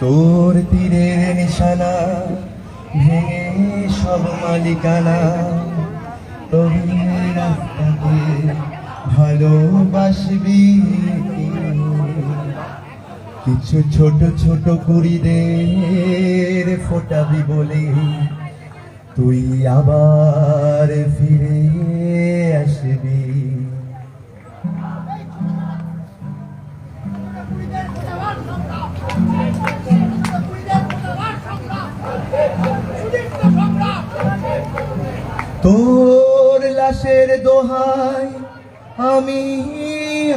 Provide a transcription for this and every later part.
তোর তীরে নিশানা ভেঙে সব মালিকানা তোর ভালোবাসবি কিছু ছোট ছোট কুড়িদের ফোটাবি বলে তুই আবার ফিরে আসবি Thank you. তোর লাশের দোহাই আমি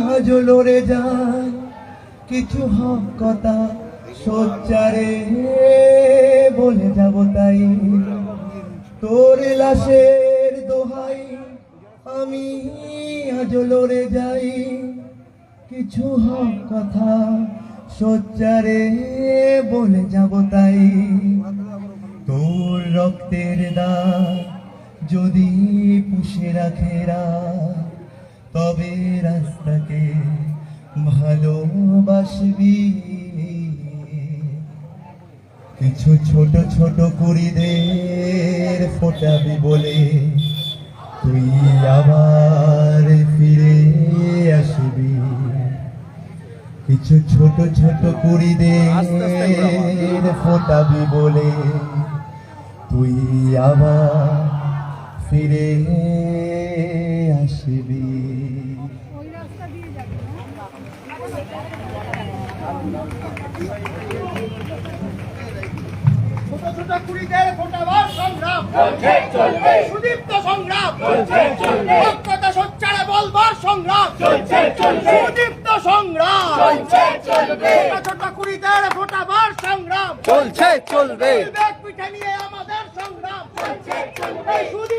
হাজলরে যাই। কিছু হক কথা সজ্জারে বলে যাব তাই। তোর লাশের দোহাই আমি হাজলরে যাই। কিছু হক কথা সজ্জারে বলে যাব তাই। যদি পুষে রাখেরা তবে রাস্তাকে ভালোবাসবি। কিছু ছোট ছোট কুড়িদের ফোটাবি বলে তুই আবার ফিরে আসবি। কিছু ছোট ছোট কুড়িদের ফোটাবি বলে তুই আবার ফিরে আসবি। সুদীপ্ত সংগ্রাম। সুদীপ্ত চলছে চলবে। পিঠে নিয়ে আমাদের সংগ্রাম। চলছে চলবে।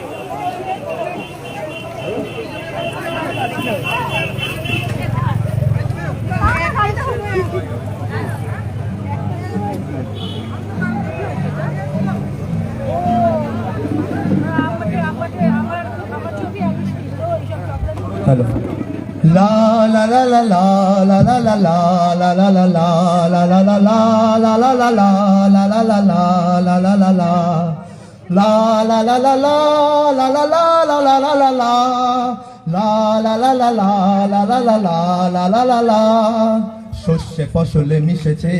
ফেলো শস্যে ফসলে মিশেছে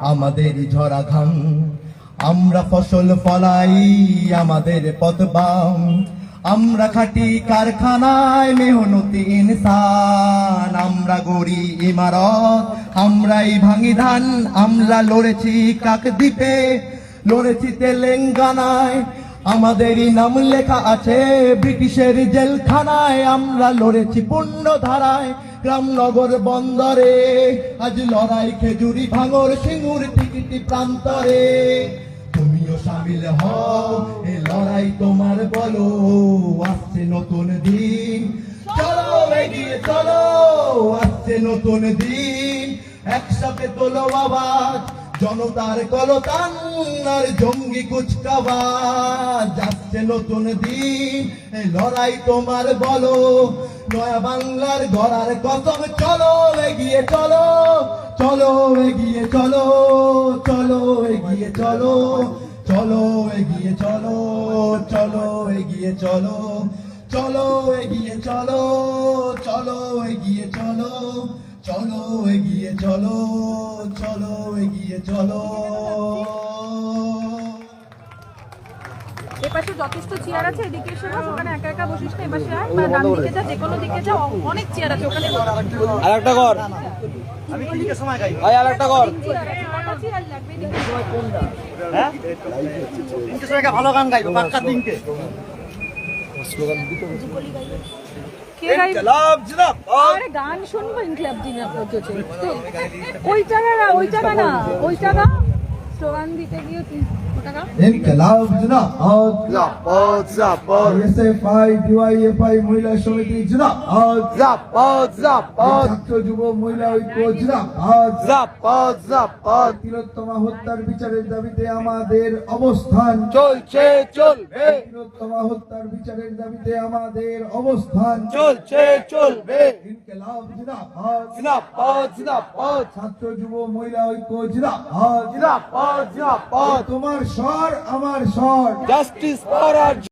আমাদের ঝরা ঘাম আমরা ফসল ফলাই আমাদের পদবাম আমরা খাটি কারখানায় মেহনতি ইনসান, আমরা গড়ি ইমারত, আমরাই ভাঙি ধান, আমরা লড়েছি কাকদ্বীপে লড়েছি তেলেঙ্গানায়। আমাদেরই নাম লেখা আছে ব্রিটিশের জেলখানায়, আমরা লড়েছি পূর্ণ ধারায় গ্রাম নগর বন্দরে। আজ লড়াই খেজুরি, ভাঙর, সিঙ্গুর টিকিটি প্রান্তরে। তুমিও সামিল হও, এ লড়াই তোমার বলো। নতুন দিন। চলো এগিয়ে চলো, আসছে নতুন দিন। একসাথে তোলো জনতার কলতান আর জঙ্গি আসছে নতুন দিন লড়াই তোমার বলো, নয়া বাংলার গড়ার কসম। চলো এগিয়ে চলো চলো এগিয়ে চলো চলো এগিয়ে চলো চলো এগিয়ে চলো চলো এগিয়ে চলো। চলো এগিয়ে চলো চলো এগিয়ে চলো চলো এগিয়ে চলো চলো এগিয়ে চলো। এপাশে যথেষ্ট চেয়ার আছে এদিকে এসে বস ওখানে একা একা বসিস না এপাশে আয় বা ডান দিকে যা যে কোনো দিকে যা অনেক চেয়ার আছে ওখানে আর একটা কর ভাই আর একটা কর চেয়ার আছে, কটা চেয়ার লাগবে এদিকে? ভালো গান গাইবো পাক্কা দিনকে স্লোগান দিতে আরে গান শুনব ইনকলাব জিন্দাবাদ ওইটা না ওইটা না না স্লোগান দিতে গিয়ে ইনকলাব জিন্দাবাদ জিন্দাবাদ জিন্দাবাদ এসএফআই ডিওয়াইএফআই মহিলা সমিতি জিন্দাবাদ জিন্দাবাদ জিন্দাবাদ ছাত্র যুব মহিলা ঐক্য জিন্দাবাদ জিন্দাবাদ জিন্দাবাদ তিলোত্তমা হত্যার বিচারের দাবিতে আমাদের অবস্থান চলছে চলবে তিলোত্তমা হত্যার বিচারের দাবিতে আমাদের অবস্থান চলছে চলবে ছাত্র যুব মহিলা ঐক্য তোমার স্বর আমার স্বর। Justice for